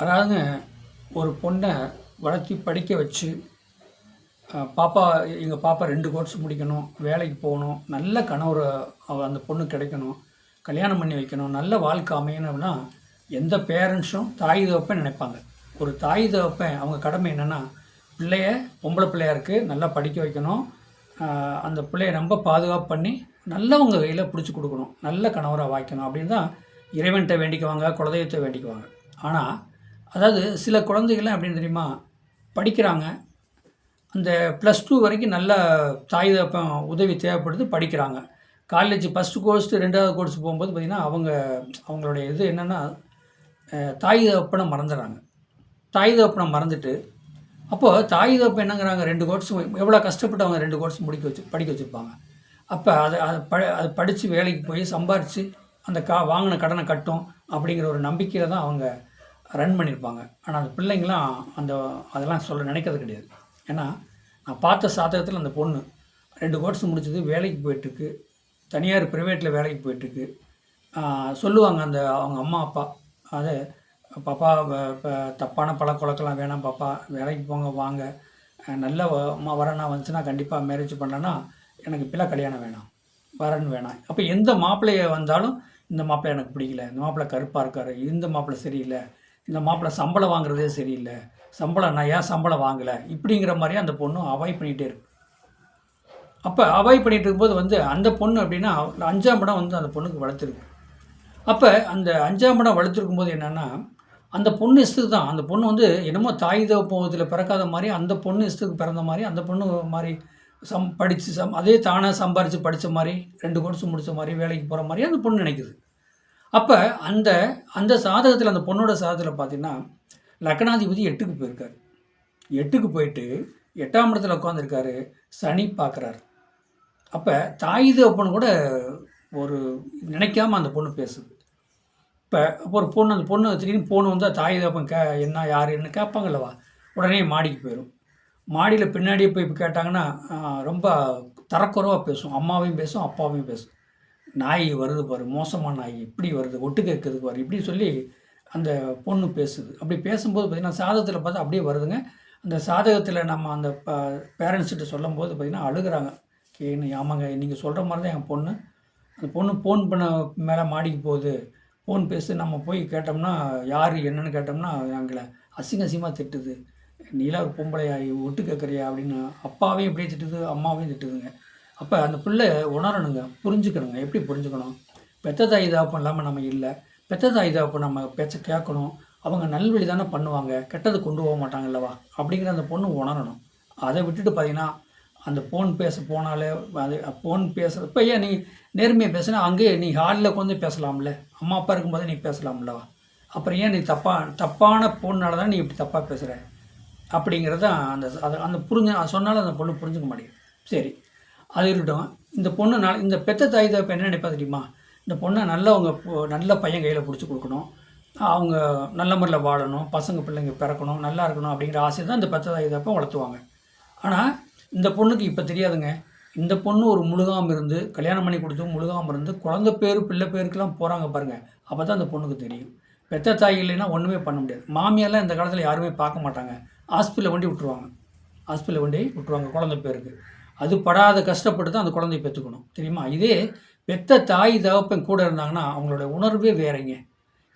அதாவது ஒரு பொண்ணை வளர்த்தி படிக்க வச்சு பாப்பா எங்கள் பாப்பா ரெண்டு கோர்ஸ் முடிக்கணும் வேலைக்கு போகணும் நல்ல கணவர் அந்த பொண்ணு கிடைக்கணும் கல்யாணம் பண்ணி வைக்கணும் நல்ல வாழ்க்கை அமையணும்னா எந்த பேரண்ட்ஸும் தாய் தகப்பன் நினைப்பாங்க. ஒரு தாய் தகப்பன் அவங்க கடமை என்னென்னா பிள்ளைய பொம்பளை பிள்ளையா இருக்குது நல்லா படிக்க வைக்கணும். அந்த பிள்ளைய ரொம்ப பாதுகாப்பு பண்ணி நல்லவங்க கையில் பிடிச்சி கொடுக்கணும். நல்ல கணவராக வாய்க்கணும். அப்படின்னு தான் இறைவன்கிட்ட வேண்டிக்குவாங்க குலதெய்வத்தை வேண்டிக்குவாங்க. ஆனால் அதாவது சில குழந்தைகள்லாம் அப்படின்னு தெரியுமா? படிக்கிறாங்க. அந்த ப்ளஸ் டூ வரைக்கும் நல்ல தாய் தப்பம் உதவி தேவைப்படுது படிக்கிறாங்க. காலேஜ் ஃபஸ்ட்டு கோர்ஸ் ரெண்டாவது கோர்ஸ் போகும்போது பார்த்திங்கன்னா அவங்க அவங்களுடைய இது என்னென்னா தாய் தப்பனை மறந்துடுறாங்க. தாய் தப்பனை மறந்துட்டு அப்போது தாய் தகப்பன் என்னங்கிறாங்க ரெண்டு கோர்ஸ் எவ்வளோ கஷ்டப்பட்டு அவங்க ரெண்டு கோர்ஸ் முடிக்க வச்சு படிக்க வச்சுருப்பாங்க. அப்போ அதை அது ப அது படித்து வேலைக்கு போய் சம்பாரித்து அந்த கா வாங்கின கடனை கட்டும் அப்படிங்கிற ஒரு நம்பிக்கையில் தான் அவங்க ரன் பண்ணியிருப்பாங்க ஆனால் அந்த பிள்ளைங்களாம் அந்த அதெல்லாம் சொல்ல நினைக்கிறது கிடையாது. ஏன்னா நான் பார்த்த சாதகத்தில் அந்த பொண்ணு ரெண்டு கோர்ஸ் முடிச்சது வேலைக்கு போயிட்டுருக்கு. தனியார் ப்ரைவேட்டில் வேலைக்கு போயிட்டுருக்கு. சொல்லுவாங்க அந்த அவங்க அம்மா அப்பா. அது பாப்பா தப்பான பழக்கொழக்கெல்லாம் வேணாம் பாப்பா. வேலைக்கு போங்க வாங்க. நல்ல வ- அம்மா வரனா வந்துச்சுன்னா கண்டிப்பாக மேரேஜ் பண்ணேன்னா எனக்கு பிள்ளை கல்யாணம் வேணாம். வரன் வேணாம். அப்போ எந்த மாப்பிள்ளைய வந்தாலும் இந்த மாப்பிள்ளை எனக்கு பிடிக்கல. இந்த மாப்பிள்ளை கருப்பாக இருக்கார். இந்த மாப்பிள்ளை சரியில்லை. இந்த மாப்பிள்ளை சம்பளம் வாங்குறதே சரியில்லை. சம்பளம் நான் ஏன் சம்பளம் வாங்கலை? இப்படிங்கிற மாதிரி அந்த பொண்ணு அவாய்ட் பண்ணிகிட்டே இருக்கு. அப்போ அவாய்ட் பண்ணிகிட்டு இருக்கும்போது வந்து அந்த பொண்ணு அப்படின்னா அஞ்சாம் படம் வந்து அந்த பொண்ணுக்கு வளர்த்துருக்கு. அப்போ அந்த அஞ்சாம் படம் வளர்த்துருக்கும் போது என்னென்னா அந்த பொண்ணு இஷ்டத்துக்கு தான். அந்த பொண்ணு வந்து என்னமோ தாய் தகப்பத்தில் பிறக்காத மாதிரி அந்த பொண்ணு இஷ்டத்துக்கு பிறந்த மாதிரி அந்த பொண்ணு மாதிரி சம் படித்து சம் அதே தானாக சம்பாரித்து படித்த மாதிரி ரெண்டு கோர்ஸ் முடித்த மாதிரி வேலைக்கு போகிற மாதிரி அந்த பொண்ணு நினைக்குது. அப்போ அந்த அந்த சாதகத்தில் அந்த பொண்ணோட சாதகத்தில் பார்த்தீங்கன்னா லக்னாதிபதி எட்டுக்கு போயிருக்காரு. எட்டுக்கு போயிட்டு எட்டாம் இடத்துல உட்காந்துருக்காரு சனி பார்க்குறாரு அப்போ தாய் தகப்பன் கூட ஒரு நினைக்காம அந்த பொண்ணு பேசுது. இப்போ ஒரு பொண்ணு அந்த பொண்ணு திடீர்னு பொண்ணு வந்தால் தாய் தகப்பன் கே என்ன யார்? என்ன கேட்பாங்கல்லவா உடனே மாடிக்கு போயிடும் மாடியில் பின்னாடியே போய் இப்போ கேட்டாங்கன்னா ரொம்ப தரக்குறவாக பேசும். அம்மாவையும் பேசும் அப்பாவையும் பேசும். நாய் வருது பாரு மோசமான நாய் இப்படி வருது ஒட்டு கேட்குது பாரு இப்படி சொல்லி அந்த பொண்ணு பேசுது. அப்படி பேசும்போது பார்த்திங்கன்னா சாதகத்தில் பார்த்தா அப்படியே வருதுங்க. அந்த சாதகத்தில் நம்ம அந்த பேரண்ட்ஸ்கிட்ட சொல்லும்போது பார்த்திங்கன்னா அழுகுறாங்க. கேன்னு ஆமாங்க நீங்கள் சொல்கிற மாதிரி தான் என் பொண்ணு. அந்த பொண்ணு ஃபோன் பண்ண மேலே மாடிக்கு போகுது. ஃபோன் பேசி நம்ம போய் கேட்டோம்னா யார் என்னன்னு கேட்டோம்னா எங்களை அசிங்க அசிங்கமாக திட்டுது. நீலாம் ஒரு பொம்பளையா ஒட்டு கேட்குறியா அப்படின்னு அப்பாவையும் இப்படியே திட்டுது அம்மாவையும் திட்டுதுங்க. அப்போ அந்த பிள்ளை உணரணுங்க புரிஞ்சுக்கணுங்க. எப்படி புரிஞ்சுக்கணும்? பெத்த தாய் தாப்பம் இல்லாமல் நம்ம இல்லை. பெத்த தாய் தாப்பம் நம்ம பேச்ச கேட்கணும். அவங்க நல்வழி தானே பண்ணுவாங்க. கெட்டது கொண்டு போக மாட்டாங்கல்லவா அப்படிங்கிற அந்த பொண்ணு உணரணும். அதை விட்டுட்டு பார்த்தீங்கன்னா அந்த ஃபோன் பேச போனாலே அது ஃபோன் பேசுகிற இப்போ ஏன் நீ நேர்மையாக பேசினா அங்கேயே நீ ஹாலில் உட்காந்து பேசலாம்ல. அம்மா அப்பா இருக்கும்போது நீ பேசலாம்லவா அப்புறம் ஏன் நீ தப்பா தப்பான பொண்ணால தான் நீ இப்படி தப்பாக பேசுகிற அப்படிங்கிறத அந்த அதை அந்த புரிஞ்சு சொன்னாலும் அந்த பொண்ணு புரிஞ்சுக்க மாட்டேங்குது. சரி. அது இருக்கட்டும் இந்த பொண்ணு நாள் இந்த பெத்த தாய் தகப்ப என்ன நினைப்பா தெரியுமா? இந்த பொண்ணை நல்லவங்க நல்ல பையன் கையில் பிடிச்சி கொடுக்கணும். அவங்க நல்ல முறையில் வாழணும். பசங்க பிள்ளைங்க பிறக்கணும். நல்லா இருக்கணும் அப்படிங்கிற ஆசை தான் இந்த பெத்த தாய் தகப்ப வளர்த்துவாங்க. ஆனால் இந்த பொண்ணுக்கு இப்போ தெரியாதுங்க. இந்த பொண்ணு ஒரு முழுகாமல் இருந்து கல்யாணம் பண்ணி கொடுத்து முழுகாமல் இருந்து குழந்த பேர் பிள்ளை பேருக்கெல்லாம் போகிறாங்க பாருங்கள் அப்போ தான் அந்த பொண்ணுக்கு தெரியும். பெத்த தாய் இல்லைன்னா ஒன்றுமே பண்ண முடியாது. மாமியார்லாம் இந்த காலத்தில் யாருமே பார்க்க மாட்டாங்க. ஹாஸ்பிட்டலில் வண்டி விட்டுருவாங்க. ஹாஸ்பிட்டலில் வண்டி விட்டுருவாங்க குழந்த பேருக்கு. அது படாத கஷ்டப்பட்டு தான் அந்த குழந்தைய பெற்றுக்கணும். தெரியுமா? இதே பெத்த தாய் தகப்பன் கூட இருந்தாங்கன்னா அவங்களோட உணர்வே வேறங்க.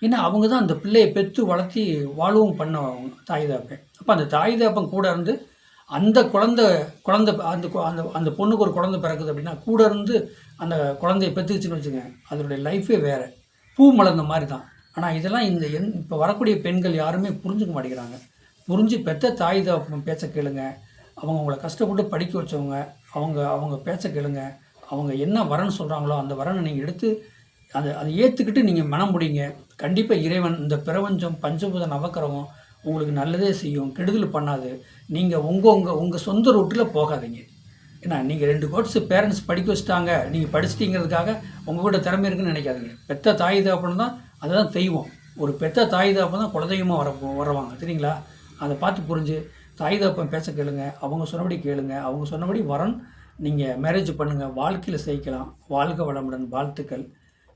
ஏன்னா அவங்க தான் அந்த பிள்ளையை பெற்று வளர்த்தி வாழவும் பண்ண தாய் தகப்பன். அப்போ அந்த தாய் தகப்பன் கூட இருந்து அந்த குழந்தை குழந்தை அந்த கு- அந்த அந்த பொண்ணுக்கு ஒரு குழந்தை பிறக்குது அப்படின்னா கூட இருந்து அந்த குழந்தைய பெற்றுச்சுன்னு வச்சுங்க அதனுடைய லைஃபே வேறு. பூ மலர்ந்த மாதிரி தான். ஆனால் இதெல்லாம் இந்த என் இப்போ வரக்கூடிய பெண்கள் யாருமே புரிஞ்சுக்க மாட்டேங்கிறாங்க. புரிஞ்சு பெற்ற தாய் தகப்பன் பேச்ச கேளுங்க. அவங்க உங்களை கஷ்டப்பட்டு படிக்க வச்சவங்க அவங்க அவங்க பேச்ச கேளுங்க. அவங்க என்ன வரன்னு சொல்கிறாங்களோ அந்த வரனை நீங்கள் எடுத்து அதை அதை ஏற்றுக்கிட்டு நீங்கள் மனம் முடிங்க. கண்டிப்பாக இறைவன் இந்த பிரபஞ்சம் பஞ்சபூத நவக்கிரகம் உங்களுக்கு நல்லதே செய்யும். கெடுதல் பண்ணாது. நீங்கள் உங்கள் உங்கள் உங்கள் சொந்த ரூட்டில் போகாதீங்க. ஏன்னா நீங்கள் ரெண்டு கோட்ஸு பேரண்ட்ஸ் படிக்க வச்சுட்டாங்க. நீங்கள் படிச்சிட்டிங்கிறதுக்காக உங்கள் கூட திறமை இருக்குன்னு நினைக்காதீங்க. பெத்த தாய் தகப்பன் தான் அதுதான் தெய்வம் ஒரு பெத்த தாய் தகப்பன் தான் குலதெய்வமாக வர வருவாங்க சரிங்களா அதை பார்த்து புரிஞ்சு தாய் தகப்பன் பேச கேளுங்க அவங்க சொன்னபடி கேளுங்க அவங்க சொன்னபடி வரன் நீங்கள் மேரேஜ் பண்ணுங்கள் வாழ்க்கையில் ஜெயிக்கலாம் வாழ்க வளமுடன் வாழ்த்துக்கள்.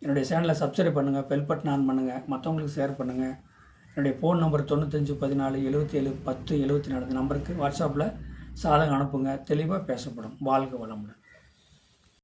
என்னுடைய சேனலை சப்ஸ்கிரைப் பண்ணுங்கள் பெல் பட்டன் ஆன் பண்ணுங்கள் மற்றவங்களுக்கு ஷேர் பண்ணுங்கள் என்னுடைய ஃபோன் நம்பர் தொண்ணூத்தஞ்சு பதினாலு எழுபத்தி ஏழு பத்து எழுபத்தி நாலு நம்பருக்கு வாட்ஸ்அப்பில் சாதகம் அனுப்புங்க தெளிவாக பேசப்படும். வாழ்க வளமுடன்.